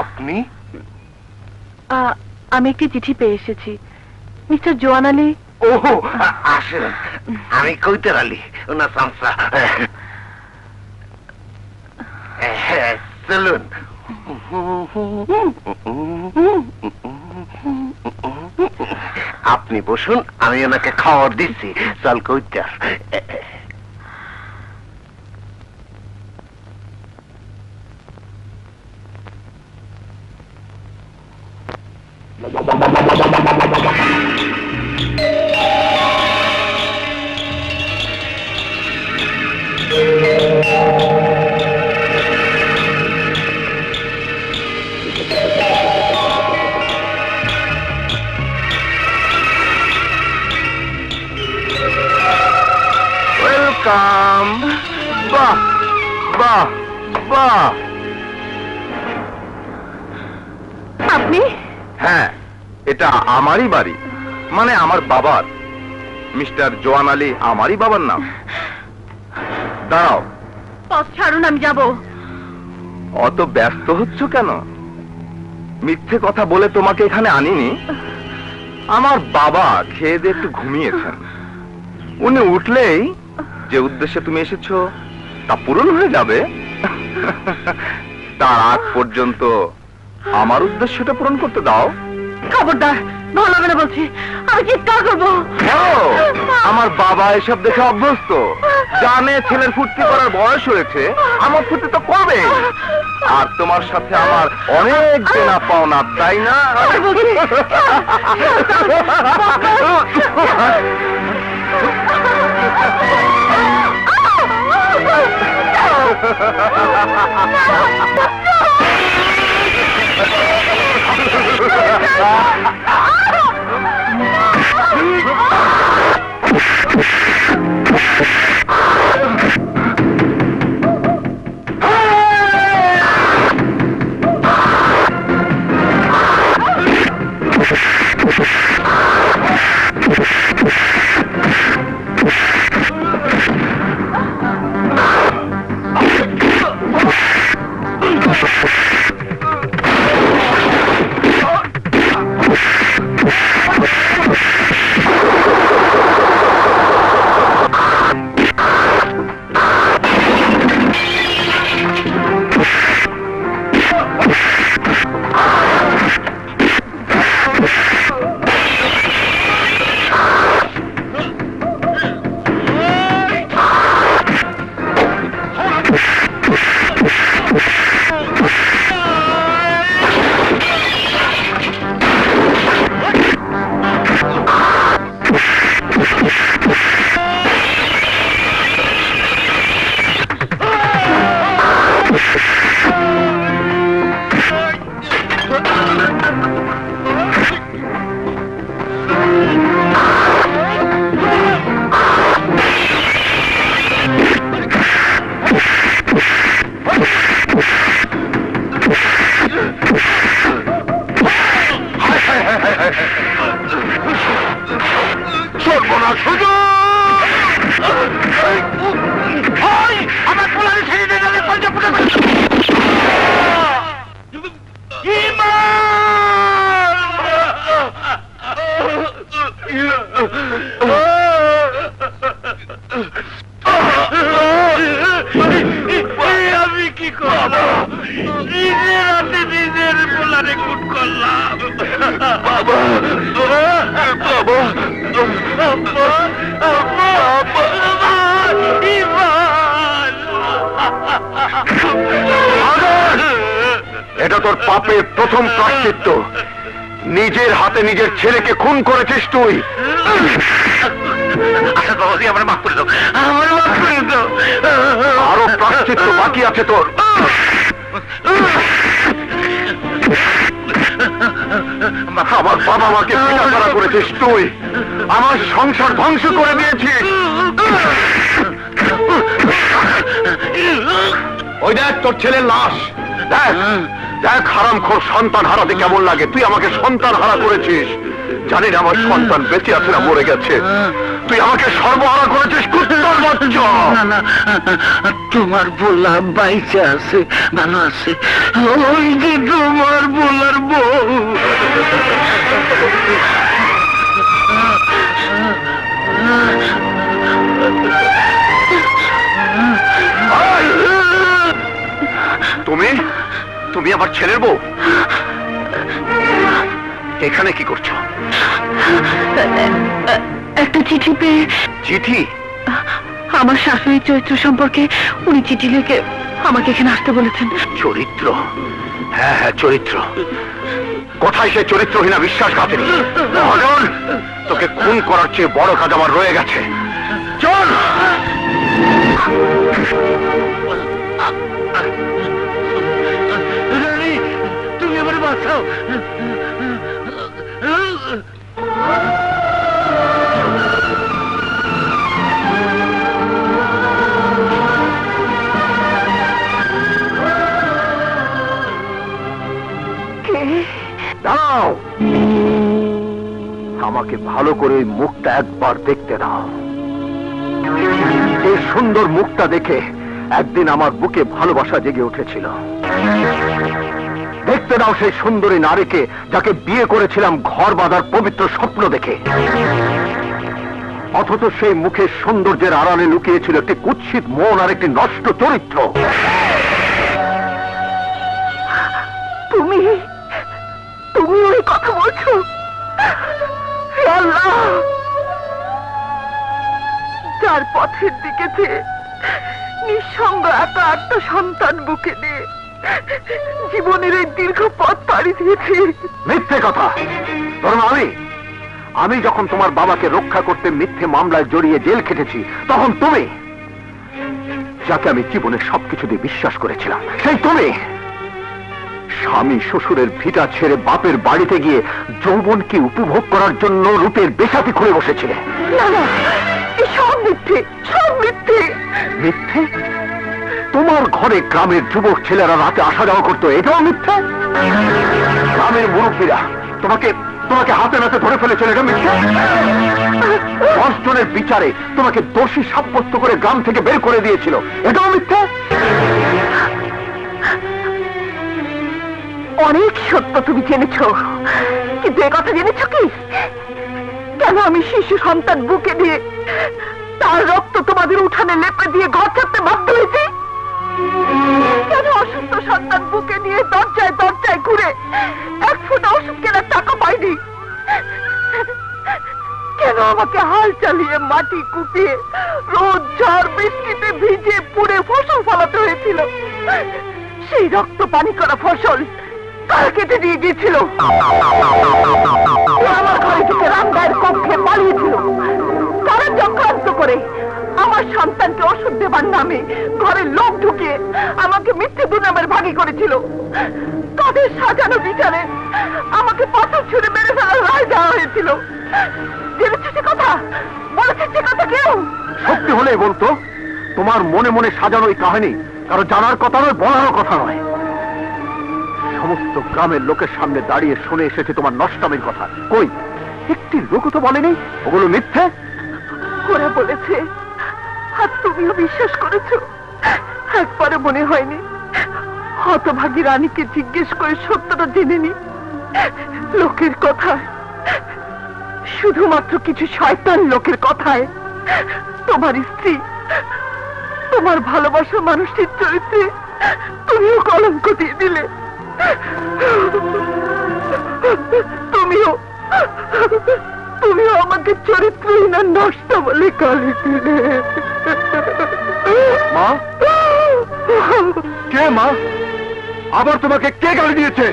আপনি? আমি একটি চিঠি পেয়ে এসেছি। মিস্টার জোয়ান আলী? ও আসেন। আমি কৈতের আলী ওনার সংস্থা চলুন। আপনি বসুন আমি ওনাকে খাবার দিচ্ছি। চল কৈতার। ওয়েলকাম বাহ বাহ বাহ আপনি? হ্যাঁ এটা আমারই বাড়ি। মানে আমার বাবার। মিস্টার জোয়ান আলী আমারই বাবার নাম। দাঁড়াও। পথ ছাড়ুন আমি যাব। অত ব্যস্ত হচ্ছ কেন? মিথ্যে কথা বলে তোমাকে এখানে আনিনি। আমার বাবা খেয়ে দিয়ে একটু ঘুমিয়েছেন। উনি উঠলেই যে উদ্দেশ্যে তুমি এসেছ তা পূরণ হয়ে যাবে তার আগ পর্যন্ত আমার উদ্দেশ্যটা পূরণ করতে দাও খবরদার ভালো হবে না বলছি আমি চিৎকার করব আমার বাবা এসব দেখে অভ্যস্ত জানে ছেলের ফুর্তি করার বয়স হয়েছে আমার ফুর্তি তো কবে আর তোমার সাথে আমার অনেক দেনা পাওনা তাই না আমি আমি কি করলাম নিজের হাতে নিজের পোলারে খুন করলাম এটা তোর পাপের প্রথম প্রাশ্চিত্য নিজের হাতে নিজের ছেলেকে খুন করেছিস তুই। আচ্ছা আমার মাফ করে দাও। আমার মাফ করে দাও। আরও প্রাশ্চিত্য বাকি আছে তোর। আমার বাবা মাকে পিটাপাড়া করেছিস তুই। আমার সংসার ধ্বংস করে দিয়েছিস। ওই দেখ তোর ছেলের লাশ। দেখ। দেখ হারাম খোর সন্তান হারাতে কেমন লাগে? তুই আমাকে সন্তান হারা করেছিস। জানি না আমার সন্তান বেঁচে আছে না মরে গেছে। তুই আমাকে সর্বহারা করেছিস কুত্তার বাচ্চা। না না তোমার বলা বাইচে আছে ভালো আছে। ওই যে তোমার বলার বউ। তুমি? তুমি আমার ছেলের বউ? এখানে কি করছ? একটা চিঠি পেয়ে চিঠি? আমার শাশুড়ির চরিত্র সম্পর্কে উনি চিঠি লিখে আমাকে এখানে আসতে বলেছেন। চরিত্র? হ্যাঁ হ্যাঁ চরিত্র। কোথায় সে চরিত্রহীনা বিশ্বাসঘাতিনী? মহাজন তোকে খুন করার চেয়ে বড় কাজ আমার রয়ে গেছে। চল! আমার আমাকে ভালো করে মুখটা একবার দেখতে দাও। এই সুন্দর মুখটা দেখে একদিন আমার বুকে ভালোবাসা জেগে উঠেছিল। দেখতে দাও সেই সুন্দরী নারীকে যাকে বিয়ে করেছিলাম ঘর বাঁধার পবিত্র স্বপ্ন দেখে। অথচ সেই মুখের সৌন্দর্যের আড়ালে লুকিয়েছিল একটি কুৎসিত মন আর একটি নষ্ট চরিত্র। তুমি তুমি ওই কথা বলছো? যার পথের দিকে যে নিঃসঙ্গ একা একটা সন্তান বুকে নিয়ে জীবনের এই দীর্ঘ পথ পাড়ি দিয়েছি। মিথ্যে কথা। ধরুন আমি। আমি যখন তোমার বাবাকে রক্ষা করতে মিথ্যে মামলায় জড়িয়ে জেল খেটেছি তখন তুমি যাকে আমি জীবনের সবকিছু দিয়ে বিশ্বাস করেছিলাম সেই তুমি স্বামী শ্বশুরের ভিটা ছেড়ে বাপের বাড়িতে গিয়ে যৌবনকে উপভোগ করার জন্য রূপের বেশাতি খুলে বসেছিলে। না না সব মিথ্যে সব মিথ্যে। মিথ্যে? তোমার ঘরে গ্রামের যুবক ছেলেরা রাতে আসা যাওয়া করতো, এটাও মিথ্যে? গ্রামের মুরব্বীরা তোমাকে তোমাকে হাতে নাতে ধরে ফেলেছিল এটা মিথ্যে? দশ জনের বিচারে তোমাকে দোষী সাব্যস্ত করে গ্রাম থেকে বের করে দিয়েছিল, এটাও মিথ্যে? অনেক সত্য তুমি জেনেছ, কিন্তু এ কথা জেনেছ কি? কেন আমি শিশু সন্তান বুকে দিয়ে তার রক্ত তোমাদের উঠানে লেপে দিয়ে ঘর ছাড়তে বাধ্য হয়েছি? কেন অসুস্থ সন্তান বুকে নিয়ে দরজায় দরজায় ঘুরে? এক ফুটা ওষুধ কেনার টাকা পাইনি। কেন আমাকে হাল চালিয়ে মাটি কুপিয়ে রোদ, ঝড়, বৃষ্টিতে ভিজে পুড়ে ফসল ফলাতে হয়েছিল? সেই রক্ত পানি করা ফসল কার কেটে দিয়ে গিয়েছিল? আমার ঘরে ঢুকে রামদায়ের কক্ষে পালিয়েছিল। সন্তানকে ওষুধ দেবার নামে ঘরের লোক ঢুকিয়ে আমাকে মিথ্যে দুনামের ভাগি করেছিল। তাদের সাজানো বিচারে আমাকে পাথর ছুঁড়ে মেরে ফেলার রায় দেওয়া হয়েছিল। জেনেছে সে কথা? বলেছে সে কথা কেউ? সত্যি হলেই বলতো তোমার মনে মনে সাজানো কাহিনী কারও জানার কথা নয় বলারও কথা নয়। সমস্ত গ্রামের লোকের সামনে দাঁড়িয়ে শুনে এসেছে তোমার নষ্টামের কথা। কই? একটি লোক তো বলেনি? ওগুলো মিথ্যে? ওরা বলেছে আর তুমিও বিশ্বাস করেছ? একবারে মনে হয়নি। হতভাগী রানীকে জিজ্ঞেস করে সত্যটা লোকের কথায়। শুধুমাত্র কিছু শয়তান লোকের কথায়। তোমার স্ত্রী, তোমার ভালোবাসার মানুষটির চরিত্রে তুমিও কলঙ্ক দিয়ে দিলে। তুমিও তুমিও আমাকে চরিত্রহীন নষ্ট বলে গালি দিলে। মা? কে মা? আবার তোমাকে কে গালি দিয়েছে?